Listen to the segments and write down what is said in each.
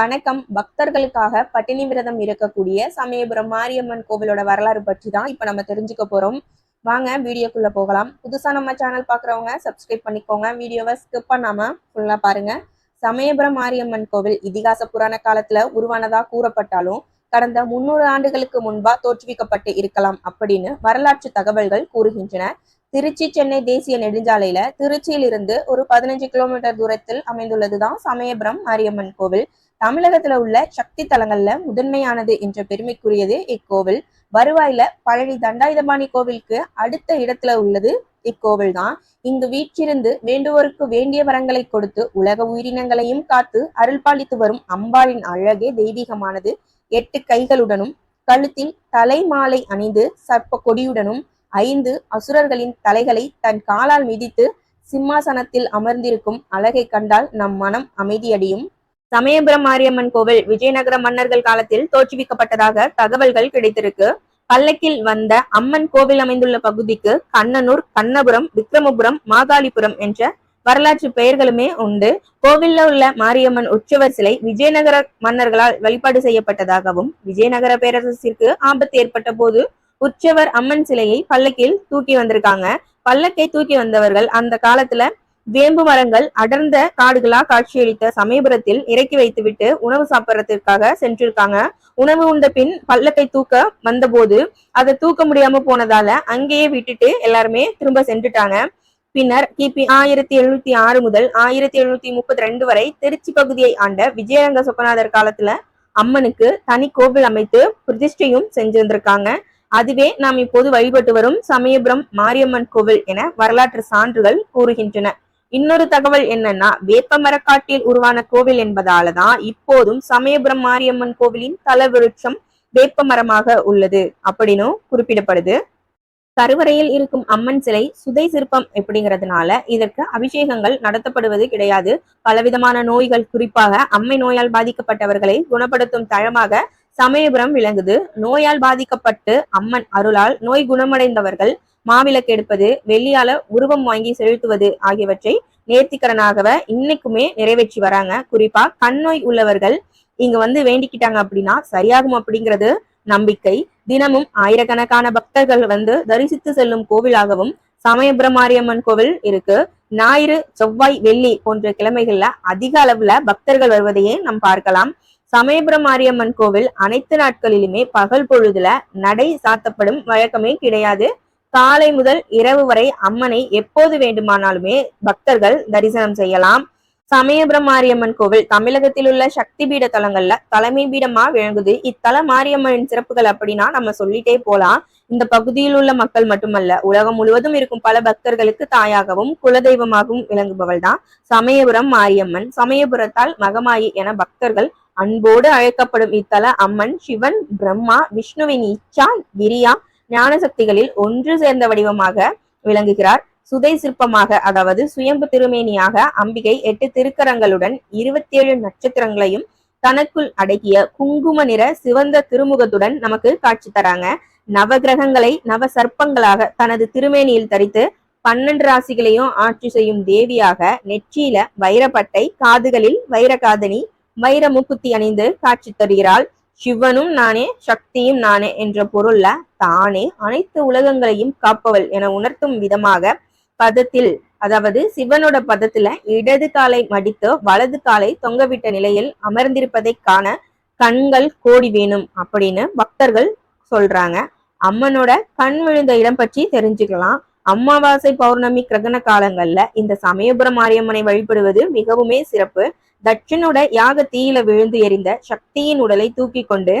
வணக்கம். பக்தர்களுக்காக பட்டினி விரதம் இருக்கக்கூடிய சமயபுரம் மாரியம்மன் கோவிலோட வரலாறு பற்றி தான் இப்போ நம்ம தெரிஞ்சுக்க போறோம். வாங்க வீடியோக்குள்ள போகலாம். புதுசா நம்ம சேனல் பார்க்குறவங்க சப்ஸ்கிரைப் பண்ணிக்கோங்க. வீடியோவை ஸ்கிப் பண்ணாம ஃபுல்லா பாருங்க. சமயபுரம் மாரியம்மன் கோவில் இதிகாச புராண காலத்துல உருவானதா கூறப்பட்டாலும் கடந்த முன்னூறு ஆண்டுகளுக்கு முன்பா தோற்றுவிக்கப்பட்டு இருக்கலாம் அப்படின்னு வரலாற்று தகவல்கள் கூறுகின்றன. திருச்சி சென்னை தேசிய நெடுஞ்சாலையில திருச்சியிலிருந்து ஒரு பதினஞ்சு கிலோமீட்டர் தூரத்தில் அமைந்துள்ளதுதான் சமயபுரம் மாரியம்மன் கோவில். தமிழகத்துல உள்ள சக்தி தலங்கள்ல முதன்மையானது என்ற பெருமைக்குரியது இக்கோவில். வருவாயில பழனி தண்டாயுதபாணி கோவிலுக்கு அடுத்த இடத்துல உள்ளது இக்கோவில் தான். இங்கு வீற்றிருந்து வேண்டுவோருக்கு வேண்டிய வரங்களை கொடுத்து உலக உயிரினங்களையும் காத்து அருள்பாலித்து வரும் அம்பாளின் அழகே தெய்வீகமானது. எட்டு கைகளுடனும் கழுத்தில் தலை மாலை அணிந்து சர்ப்ப கொடியுடனும் ஐந்து அசுரர்களின் தலைகளை தன் காலால் மிதித்து சிம்மாசனத்தில் அமர்ந்திருக்கும் அழகை கண்டால் நம் மனம் அமைதியடையும். சமயபுரம் மாரியம்மன் கோவில் விஜயநகர மன்னர்கள் காலத்தில் தோற்றுவிக்கப்பட்டதாக தகவல்கள் கிடைத்திருக்கு. பல்லக்கில் வந்த அம்மன் கோவில் அமைந்துள்ள பகுதிக்கு கண்ணனூர் கண்ணபுரம் விக்ரமபுரம் மாகாளிபுரம் என்ற வரலாற்று பெயர்களுமே உண்டு. கோவில்ல உள்ள மாரியம்மன் உற்சவர் சிலை விஜயநகர மன்னர்களால் வழிபாடு செய்யப்பட்டதாகவும் விஜயநகர பேரரசிற்கு ஆபத்து ஏற்பட்ட போது உற்சவர் அம்மன் சிலையை பல்லக்கில் தூக்கி வந்திருக்காங்க. பல்லக்கை தூக்கி வந்தவர்கள் அந்த காலத்துல வேம்பு மரங்கள் அடர்ந்த காடுகளா காட்சியளித்த சமயபுரத்தில் இறக்கி வைத்துவிட்டு உணவு சாப்பிட்றதுக்காக சென்றிருக்காங்க. உணவு உண்ட பின் பல்லக்கை தூக்க வந்தபோது அதை தூக்க முடியாம போனதால அங்கேயே விட்டுட்டு எல்லாருமே திரும்ப சென்றுட்டாங்க. பின்னர் கிபி ஆயிரத்தி எழுநூத்தி ஆறு முதல் ஆயிரத்தி எழுநூத்தி முப்பத்தி ரெண்டு வரை திருச்சி பகுதியை ஆண்ட விஜயரங்க சொக்கநாதர் காலத்துல அம்மனுக்கு தனி கோவில் அமைத்து பிரதிஷ்டையும் செஞ்சிருந்திருக்காங்க. அதுவே நாம் இப்போது வழிபட்டு வரும் சமயபுரம் மாரியம்மன் கோவில் என வரலாற்று சான்றுகள் கூறுகின்றன. இன்னொரு தகவல் என்னன்னா வேப்பமரக்காட்டில் உருவான கோவில் என்பதால தான் இப்போதும் சமயபுரம் மாரியம்மன் கோவிலின் தலவிருட்சம் வேப்பமரமாக உள்ளது அப்படின்னும் குறிப்பிடப்படுது. கருவறையில் இருக்கும் அம்மன் சிலை சுதை சிற்பம் எப்படிங்கிறதுனால இதற்கு அபிஷேகங்கள் நடத்தப்படுவது கிடையாது. பலவிதமான நோய்கள் குறிப்பாக அம்மை நோயால் பாதிக்கப்பட்டவர்களை குணப்படுத்தும் தளமாக சமயபுரம் விளங்குது. நோயால் பாதிக்கப்பட்டு அம்மன் அருளால் நோய் குணமடைந்தவர்கள் மாவிளக்கு எடுப்பது வெள்ளியால உருவம் வாங்கி செலுத்துவது ஆகியவற்றை நேர்த்திக்கரனாகவ இன்னைக்குமே நிறைவேற்றி வராங்க. குறிப்பா கண்ணோய் உள்ளவர்கள் இங்க வந்து வேண்டிக்கிட்டாங்க அப்படின்னா சரியாகும் அப்படிங்கிறது நம்பிக்கை. தினமும் ஆயிரக்கணக்கான பக்தர்கள் வந்து தரிசித்து செல்லும் கோவிலாகவும் சமயபுரம் மாரியம்மன் கோவில் இருக்கு. ஞாயிறு செவ்வாய் வெள்ளி போன்ற கிழமைகள்ல அதிக அளவுல பக்தர்கள் வருவதையே நாம் பார்க்கலாம். சமயபுரம் மாரியம்மன் கோவில் அனைத்து நாட்களிலுமே பகல் பொழுதுல நடை சாத்தப்படும் வழக்கமே கிடையாது. காலை முதல் இரவு வரை அம்மனை எப்போது வேண்டுமானாலுமே பக்தர்கள் தரிசனம் செய்யலாம். சமயபுரம் மாரியம்மன் கோவில் தமிழகத்தில் உள்ள சக்தி பீட தலங்கள்ல தலைமை பீடமா விளங்குது. இத்தல மாரியம்மனின் சிறப்புகள் அப்படின்னா நம்ம சொல்லிட்டே போலாம். இந்த பகுதியில் உள்ள மக்கள் மட்டுமல்ல உலகம் முழுவதும் இருக்கும் பல பக்தர்களுக்கு தாயாகவும் குலதெய்வமாகவும் விளங்குபவள் தான் சமயபுரம் மாரியம்மன். சமயபுரத்தால் மகமாயி என பக்தர்கள் அன்போடு அழைக்கப்படும் இத்தல அம்மன் சிவன் பிரம்மா விஷ்ணுவின் இச்சா கிரியா ஞான சக்திகளில் ஒன்று சேர்ந்த வடிவமாக விளங்குகிறார். சுதை சிற்பமாக அதாவது சுயம்பு திருமேனியாக அம்பிகை எட்டு திருக்கரங்களுடன் இருபத்தி ஏழு நட்சத்திரங்களையும் தனக்குள் அடக்கிய குங்கும நிற சிவந்த திருமுகத்துடன் நமக்கு காட்சி தராங்க. நவகிரகங்களை நவ சர்ப்பங்களாக தனது திருமேனியில் தரித்து பன்னெண்டு ராசிகளையும் ஆட்சி செய்யும் தேவியாக நெற்றியில வைரப்பட்டை காதுகளில் வைரகாதனி வைர மூக்குத்தி அணிந்து காட்சி தருகிறாள். சிவனும் நானே சக்தியும் நானே என்ற பொருள்ல தானே அனைத்து உலகங்களையும் காப்பவள் என உணர்த்தும் விதமாக பதத்தில் அதாவது சிவனோட பதத்துல இடது காலை மடித்து வலது காலை தொங்கவிட்ட நிலையில் அமர்ந்திருப்பதை காண கண்கள் கோடி வேணும் அப்படின்னு பக்தர்கள் சொல்றாங்க. அம்மனோட கண் விழுந்த இடம் பற்றி தெரிஞ்சுக்கலாம். அமாவாசை பௌர்ணமி கிரகண காலங்கள்ல இந்த சமயபுரம் மாரியம்மனை வழிபடுவது மிகவுமே சிறப்பு. தட்சனோட யாக தீயில விழுந்து எறிந்த சக்தியின் உடலை தூக்கி கொண்டு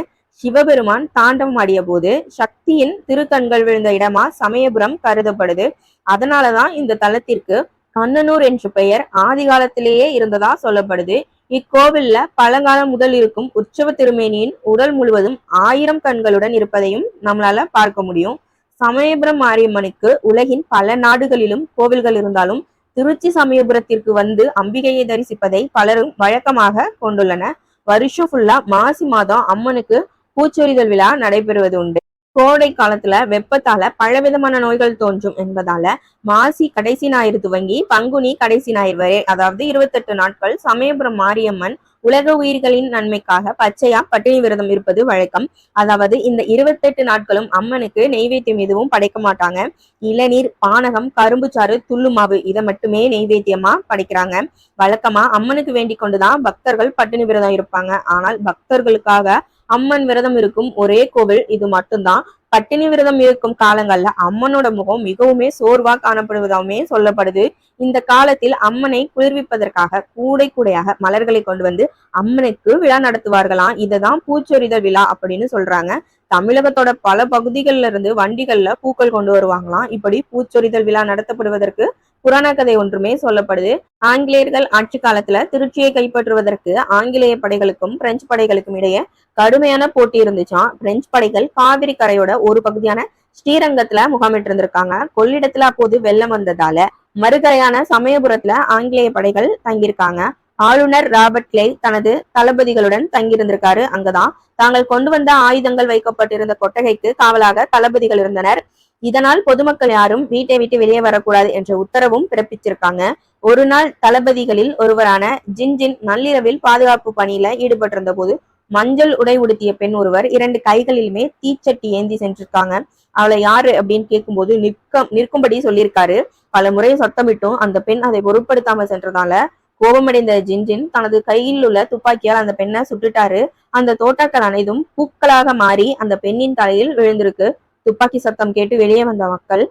சிவபெருமான் தாண்டவம் ஆடிய போது சக்தியின் திருக்கண்கள் விழுந்த இடமா சமயபுரம் கருதப்படுது. அதனாலதான் இந்த தலத்திற்கு கண்ணனூர் என்ற பெயர் ஆதி காலத்திலேயே இருந்ததா சொல்லப்படுது. இக்கோவில்ல பழங்காலம் முதல் இருக்கும் உற்சவ திருமேனியின் உடல் முழுவதும் ஆயிரம் கண்களுடன் இருப்பதையும் நம்மளால பார்க்க முடியும். சமயபுரம் மாரியம்மனுக்கு உலகின் பல நாடுகளிலும் கோவில்கள் இருந்தாலும் திருச்சி சமயபுரத்திற்கு வந்து அம்பிகையை தரிசிப்பதை பலரும் வழக்கமாக கொண்டுள்ளனர். வருஷம் ஃபுல்லா மாசி மாதம் அம்மனுக்கு பூச்சொரிதல் விழா நடைபெறுவது உண்டு. கோடை காலத்துல வெப்பத்தால பலவிதமான நோய்கள் தோன்றும் என்பதால மாசி கடைசி ஞாயிறு துவங்கி பங்குனி கடைசி ஞாயிறு வரை அதாவது இருபத்தெட்டு நாட்கள் சமயபுரம் மாரியம்மன் உலக உயிர்களின் நன்மைக்காக பச்சையா பட்டினி விரதம் இருப்பது வழக்கம். அதாவது இந்த இருபத்தெட்டு நாட்களும் அம்மனுக்கு நெய்வேத்தியம் எதுவும் படைக்க மாட்டாங்க. இளநீர் பானகம் கரும்புச்சாறு துள்ளு மாவு இதை மட்டுமே நெய்வேத்தியமா படைக்கிறாங்க. வழக்கமா அம்மனுக்கு வேண்டிக் கொண்டுதான் பக்தர்கள் பட்டினி விரதம் இருப்பாங்க. ஆனால் பக்தர்களுக்காக அம்மன் விரதம் இருக்கும் ஒரே கோவில் இது மட்டும்தான். பட்டினி விரதம் இருக்கும் காலங்கள்ல அம்மனோட முகம் மிகவுமே சோர்வா காணப்படுவதாகவுமே சொல்லப்படுது. இந்த காலத்தில் அம்மனை குளிர்விப்பதற்காக கூடை கூடையாக மலர்களை கொண்டு வந்து அம்மனுக்கு விழா நடத்துவார்களாம். இதுதான் பூச்சொரிதல் விழா அப்படின்னு சொல்றாங்க. தமிழகத்தோட பல பகுதிகள்ல இருந்து வண்டிகள்ல பூக்கள் கொண்டு வருவாங்களாம். இப்படி பூச்சொரிதல் விழா நடத்தப்படுவதற்கு புராண கதை ஒன்றுமே சொல்லப்படுது. ஆங்கிலேயர்கள் ஆட்சி காலத்துல திருச்சியை கைப்பற்றுவதற்கு ஆங்கிலேய படைகளுக்கும் பிரெஞ்சு படைகளுக்கும் இடையே கடுமையான போட்டி இருந்துச்சான் பிரெஞ்சு படைகள் காவிரி கரையோட ஒரு பகுதியான ஸ்ரீரங்கத்துல முகாமிட்டு இருந்திருக்காங்க கொள்ளிடத்துல அப்போது வெள்ளம் வந்ததால மறுகரையான சமயபுரத்துல ஆங்கிலேய படைகள் தங்கியிருக்காங்க. ஆளுநர் ராபர்ட் கிளே தனது தளபதிகளுடன் தங்கியிருந்திருக்காரு. அங்கதான் தாங்கள் கொண்டு வந்த ஆயுதங்கள் வைக்கப்பட்டிருந்த கொட்டகைக்கு காவலாக தளபதிகள் இருந்தனர். இதனால் பொதுமக்கள் யாரும் வீட்டை விட்டு வெளியே வரக்கூடாது என்ற உத்தரவும் பிறப்பிச்சிருக்காங்க ஒரு நாள் தளபதிகளில் ஒருவரான ஜின்ஜின் நள்ளிரவில் பாதுகாப்பு பணியில ஈடுபட்டிருந்த போது மஞ்சள் உடை உடுத்திய பெண் ஒருவர் இரண்டு கைகளிலுமே தீச்சட்டி ஏந்தி சென்றிருக்காங்க. அவளை யாரு அப்படின்னு கேட்கும்போது நிற்க நிற்கும்படி சொல்லியிருக்காரு. பல முறை சத்தமிட்டும். அந்த பெண் அதை பொருட்படுத்தாம சென்றதால கோபமடைந்த ஜின்ஜின் தனது கையில் உள்ள துப்பாக்கியால் அந்த பெண்ணை சுட்டுட்டாரு. அந்த தோட்டாக்கள் அனைத்தும் பூக்களாக மாறி அந்த பெண்ணின் தலையில் விழுந்திருக்கு. துப்பாக்கி சத்தம் கேட்டு வெளியே வந்த மக்கள்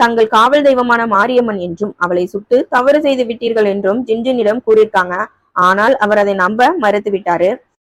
தங்கள் காவல் தெய்வமான மாரியம்மன் என்றும் அவளை சுட்டு தவறு செய்து விட்டீர்கள் என்றும் ஜின்ஜினிடம் கூறியிருக்காங்க. ஆனால் அவர் அதை நம்ப மறுத்து விட்டாரு.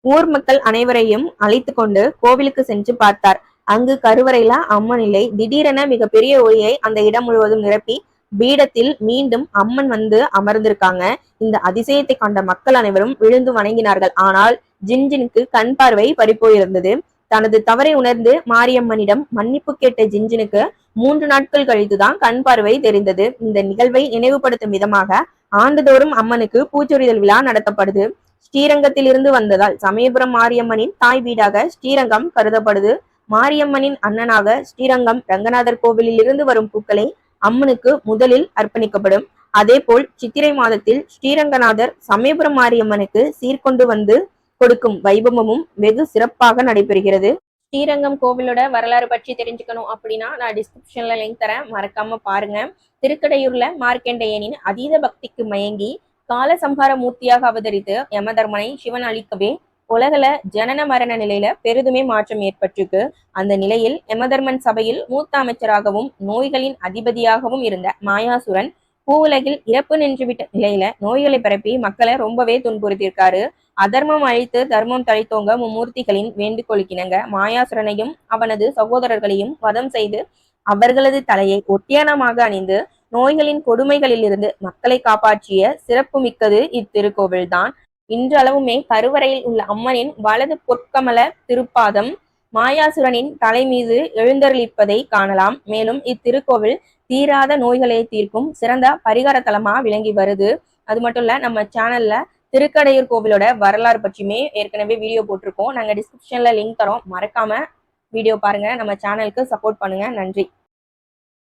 ஊர் மக்கள் அனைவரையும் அழைத்து கொண்டு கோவிலுக்கு சென்று பார்த்தார். அங்கு கருவறையில அம்மன் இல்லை திடீரென மிகப்பெரிய ஒளியை அந்த இடம் முழுவதும் நிரப்பி பீடத்தில் மீண்டும் அம்மன் வந்து அமர்ந்திருக்காங்க. இந்த அதிசயத்தை கண்ட மக்கள் அனைவரும் விழுந்து வணங்கினார்கள். ஆனால் ஜின்ஜினுக்கு கண் பார்வை பறிப்போயிருந்தது தனது தவறை உணர்ந்து மாரியம்மனிடம் மன்னிப்பு கேட்ட ஜிஞ்சினுக்கு மூன்று நாட்கள் கழித்துதான் கண் பார்வை தெரிந்தது. இந்த நிகழ்வை நினைவுபடுத்தும் விதமாக ஆண்டுதோறும் அம்மனுக்கு பூச்சொரிதல் விழா நடத்தப்படுது. ஸ்ரீரங்கத்திலிருந்து வந்ததால் சமயபுரம் மாரியம்மனின் தாய் வீடாக ஸ்ரீரங்கம் கருதப்படுது. மாரியம்மனின் அண்ணனாக ஸ்ரீரங்கம் ரங்கநாதர் கோவிலில் இருந்து வரும் பூக்களை அம்மனுக்கு முதலில் அர்ப்பணிக்கப்படும். அதேபோல் சித்திரை மாதத்தில் ஸ்ரீரங்கநாதர் சமயபுரம் மாரியம்மனுக்கு சீர்கொண்டு வந்து கொடுக்கும் வைபவமும் வெகு சிறப்பாக நடைபெறுகிறது. ஸ்ரீரங்கம் கோவிலோட வரலாறு பற்றி தெரிஞ்சுக்கணும் அப்படின்னா நான் டிஸ்கிரிப்ஷன்ல லிங்க் தரேன். மறக்காம பாருங்க. திருக்கடையூர்ல மார்க்கண்டேயனின் அதீத பக்திக்கு மயங்கி கால சம்ஹார மூர்த்தியாக அவதரித்து யமதர்மனை சிவன் அளிக்கவே உலகல ஜனன மரண நிலையில பெரிதுமே மாற்றம் ஏற்பட்டிருக்கு. அந்த நிலையில் யமதர்மன் சபையில் மூத்த அமைச்சராகவும் நோய்களின் அதிபதியாகவும் இருந்த மாயாசுரன் பூவுலகில் இறப்பு நின்றுவிட்ட நிலையில நோய்களை பரப்பி மக்களை ரொம்பவே துன்புறுத்தியிருக்காரு. அதர்மம் அழித்து தர்மம் தழைத்தோங்க மும்மூர்த்திகளின் வேண்டுகோளுக்கிணங்க. மாயாசுரனையும் அவனது சகோதரர்களையும் வதம் செய்து அவர்களது தலையை ஒட்டியானமாக அணிந்து நோய்களின் கொடுமைகளிலிருந்து மக்களை காப்பாற்றிய சிறப்பு மிக்கது இத்திருக்கோவில்தான். இன்றளவுமே கருவறையில் உள்ள அம்மனின் வலது பொற்கமல திருப்பாதம் மாயாசுரனின் தலை மீது எழுந்தருளிப்பதை காணலாம். மேலும் இத்திருக்கோவில் தீராத நோய்களை தீர்க்கும் சிறந்த பரிகார தலமா விளங்கி வருது. அது மட்டும் இல்ல நம்ம சேனல்ல திருக்கடையூர் கோவிலோட வரலாறு பற்றியுமே ஏற்கனவே வீடியோ போட்டிருக்கோம். நாங்கள் டிஸ்கிரிப்ஷன்ல லிங்க் தரோம். மறக்காம வீடியோ பாருங்க. நம்ம சேனலுக்கு சப்போர்ட் பண்ணுங்க. நன்றி.